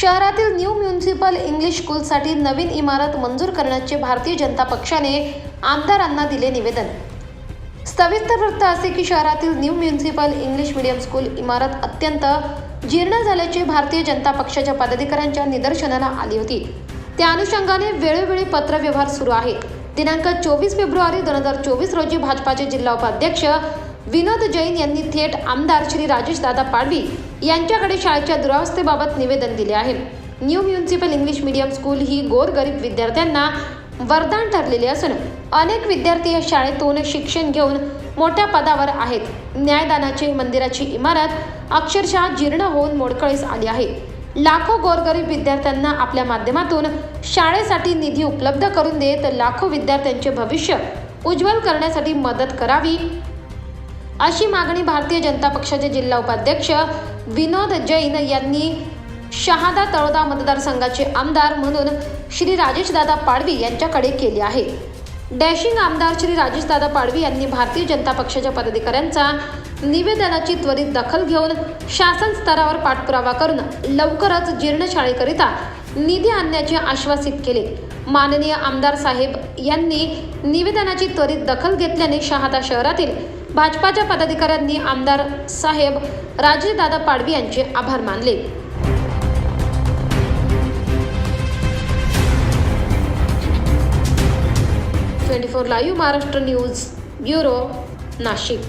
शहरातील new municipal English स्कूलसाठी नवीन इमारत मंजूर करण्याचे भारतीय जनता पक्षाने आमदारांना दिले निवेदन. सविस्तर वृत्त असे की शहरातील new municipal English medium school इमारत अत्यंत जीर्ण झाल्याचे भारतीय जनता पक्षाच्या पदाधिकाऱ्यांच्या निदर्शनाला आली होती. त्या अनुषंगाने वेळोवेळी पत्रव्यवहार सुरू आहे. दिनांक चोवीस फेब्रुवारी दोन हजार चोवीस रोजी भाजपाचे जिल्हा उपाध्यक्ष विनोद जैन यांनी थेट आमदार श्री राजेश दादा पाडवी यांच्याकडे शाळेच्या दुरावस्थेबाबत निवेदन दिले आहे. New municipal English medium school ही गोरगरीब विद्यार्थ्यांना वरदान ठरलेले असून अनेक विद्यार्थी या शाळेतून शिक्षण घेऊन मोठ्या पदावर आहेत. न्यायदानाची मंदिराची इमारत अक्षरशः जीर्ण होऊन मोडकळीस आली आहे. लाखो गोरगरीब विद्यार्थ्यांना आपल्या माध्यमातून शाळेसाठी निधी उपलब्ध करून देत लाखो विद्यार्थ्यांचे भविष्य उज्ज्वल करण्यासाठी मदत करावी अशी मागणी भारतीय जनता पक्षाचे जिल्हा उपाध्यक्ष विनोद जैन यांनी शहादा तळोदा मतदारसंघाचे आमदार म्हणून श्री राजेशदादा पाडवी यांच्याकडे केली आहे. डॅशिंग आमदार श्री राजेशदादा पाडवी यांनी भारतीय जनता पक्षाच्या पदाधिकाऱ्यांचा निवेदनाची त्वरित दखल घेऊन शासन स्तरावर पाठपुरावा करून लवकरच जीर्ण शाळेकरिता निधी आणण्याचे आश्वासित केले. माननीय आमदार साहेब यांनी निवेदनाची त्वरित दखल घेतल्याने शहादा शहरातील भाजपाच्या पदाधिकाऱ्यांनी आमदार साहेब राजेदादा पाडवी यांचे आभार मानले. Twenty four live Maharashtra news bureau Nashik.